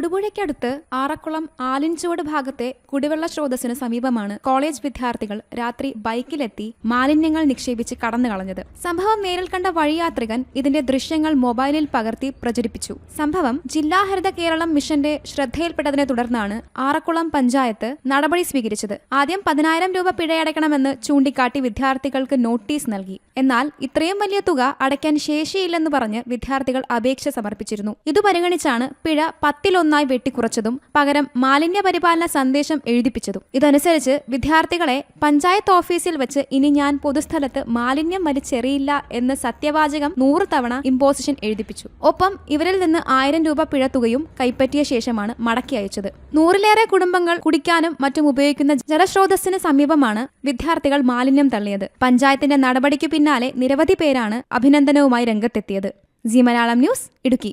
തൊടുപുഴയ്ക്കടുത്ത് ആറക്കുളം ആലിൻചുവട് ഭാഗത്തെ കുടിവെള്ള സ്രോതസ്സിന് സമീപമാണ് കോളേജ് വിദ്യാർത്ഥികൾ രാത്രി ബൈക്കിലെത്തി മാലിന്യങ്ങൾ നിക്ഷേപിച്ച് കടന്നു കളഞ്ഞത്. സംഭവം നേരിൽ കണ്ട വഴിയാത്രികൻ ഇതിന്റെ ദൃശ്യങ്ങൾ മൊബൈലിൽ പകർത്തി പ്രചരിപ്പിച്ചു. സംഭവം ജില്ലാ ഹരിത കേരളം മിഷന്റെ ശ്രദ്ധയിൽപ്പെട്ടതിനെ തുടർന്നാണ് ആറക്കുളം പഞ്ചായത്ത് നടപടി സ്വീകരിച്ചത്. ആദ്യം പതിനായിരം രൂപ പിഴയടയ്ക്കണമെന്ന് ചൂണ്ടിക്കാട്ടി വിദ്യാർത്ഥികൾക്ക് നോട്ടീസ് നൽകി. എന്നാൽ ഇത്രയും വലിയ തുക അടയ്ക്കാൻ ശേഷിയില്ലെന്ന് പറഞ്ഞ് വിദ്യാർത്ഥികൾ അപേക്ഷ സമർപ്പിച്ചിരുന്നു. ഇത് പരിഗണിച്ചാണ് പിഴ പത്തിലൊന്നായി വെട്ടിക്കുറച്ചതും പകരം മാലിന്യ പരിപാലന സന്ദേശം എഴുതിപ്പിച്ചതും. ഇതനുസരിച്ച് വിദ്യാർത്ഥികളെ പഞ്ചായത്ത് ഓഫീസിൽ വെച്ച് ഇനി ഞാൻ പൊതുസ്ഥലത്ത് മാലിന്യം വലിച്ചെറിയില്ല എന്ന് സത്യവാചകം നൂറ് തവണ ഇമ്പോസിഷൻ എഴുതിപ്പിച്ചു. ഒപ്പം ഇവരിൽ നിന്ന് ആയിരം രൂപ പിഴത്തുകയും തുകയും കൈപ്പറ്റിയ ശേഷമാണ് മടക്കി അയച്ചത്. നൂറിലേറെ കുടുംബങ്ങൾ കുടിക്കാനും മറ്റും ഉപയോഗിക്കുന്ന ജലസ്രോതസ്സിന് സമീപമാണ് വിദ്യാർത്ഥികൾ മാലിന്യം തള്ളിയത്. പഞ്ചായത്തിന്റെ നടപടിക്ക് പിന്നാലെ നിരവധി പേരാണ് അഭിനന്ദനവുമായി രംഗത്തെത്തിയത്. Zee Malayalam news Idukki.